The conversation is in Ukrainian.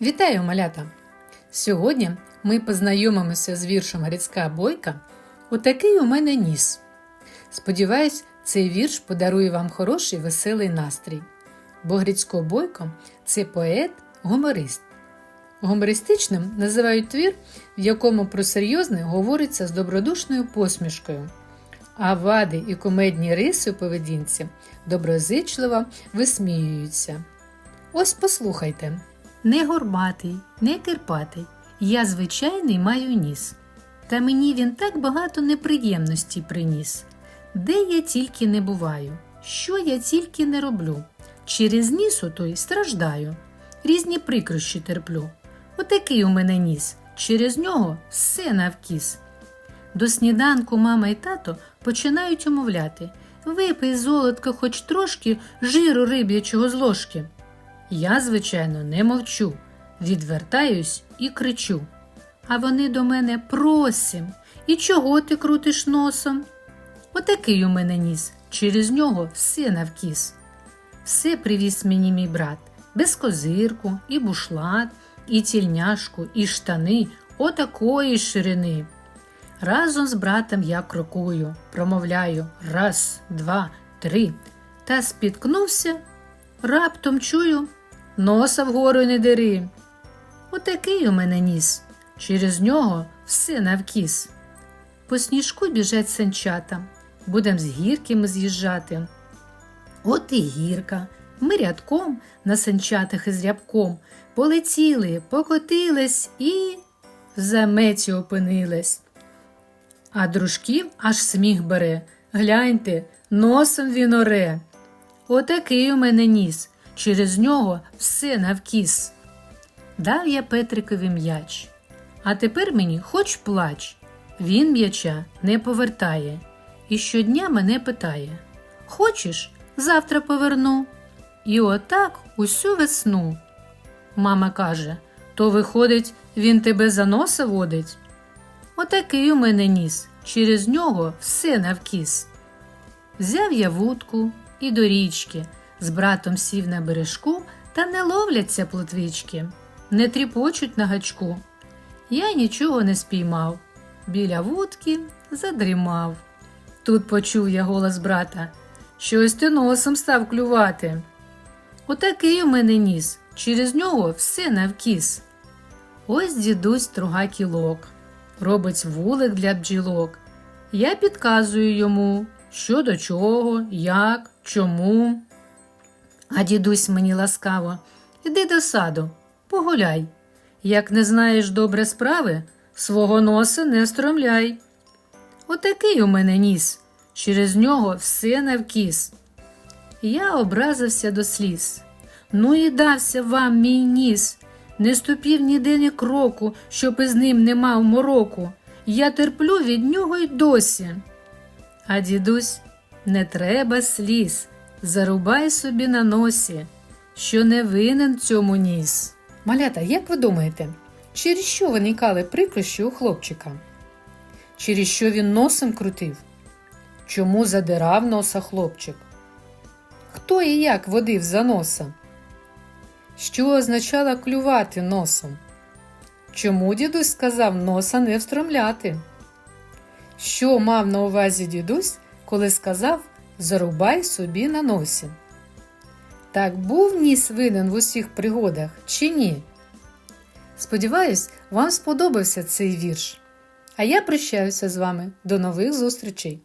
Вітаю, малята! Сьогодні ми познайомимося з віршем Грицька Бойка Отакий у мене ніс. Сподіваюсь, цей вірш подарує вам хороший веселий настрій. Бо Грицько Бойко це поет, гуморист. Гумористичним називають твір, в якому про серйозне говориться з добродушною посмішкою, а вади і кумедні риси у поведінці доброзичливо висміюються. Ось послухайте. Не горбатий, не кирпатий. Я звичайний маю ніс. Та мені він так багато неприємностей приніс. Де я тільки не буваю, що я тільки не роблю. Через ніс отой страждаю, різні прикрощі терплю. Отакий у мене ніс, через нього все навкіс. До сніданку мама і тато починають умовляти Випий, золотко, хоч трошки жиру риб'ячого з ложки. Я, звичайно, не мовчу, відвертаюсь і кричу. А вони до мене просим. І чого ти крутиш носом? Отакий у мене ніс, через нього все навкіс. Все привіз мені мій брат, без козирку, і бушлат, і тільняшку, і штани отакої ширини. Разом з братом я крокую, промовляю раз, два, три. Та спіткнувся, раптом чую, носа вгору не дери. Отакий у мене ніс, через нього все навкіс. По сніжку біжать санчата, будем з гірки з'їжджати. От і гірка. Ми рядком на санчатах із рябком полетіли, покотились і в заметі опинились. А дружків аж сміх бере. Гляньте, носом він оре. Отакий у мене ніс, через нього все навкіс. Дав я Петрикові м'яч, а тепер мені хоч плач. Він м'яча не повертає і щодня мене питає Хочеш, завтра поверну? І отак усю весну. Мама каже то, виходить, він тебе за носа водить. Отакий у мене ніс, через нього все навкіс. Взяв я вудку і до річки, з братом сів на бережку, та не ловляться плотвички, не тріпочуть на гачку. Я нічого не спіймав, біля вудки задрімав. Тут почув я голос брата, щось ти носом став клювати. Отакий у мене ніс, через нього все навкіс. Ось дідусь струга кілок, робить вулик для бджілок. Я підказую йому, що до чого, як, чому. А дідусь мені ласкаво, іди до саду, погуляй. Як не знаєш добре справи, свого носа не стромляй. Отакий у мене ніс, через нього все навкіс. Я образився до сліз. Ну і дався вам мій ніс, не ступів ніде ні кроку, щоб із ним не мав мороку. Я терплю від нього й досі. А дідусь, не треба сліз, зарубай собі на носі, що не винен цьому ніс. Малята, як ви думаєте, через що виникали прикрощі у хлопчика? Через що він носом крутив? Чому задирав носа хлопчик? Хто і як водив за носа? Що означало клювати носом? Чому дідусь сказав носа не встромляти? Що мав на увазі дідусь, коли сказав зарубай собі на носі? Так був ніс винен в усіх пригодах чи ні? Сподіваюсь, вам сподобався цей вірш. А я прощаюся з вами. До нових зустрічей!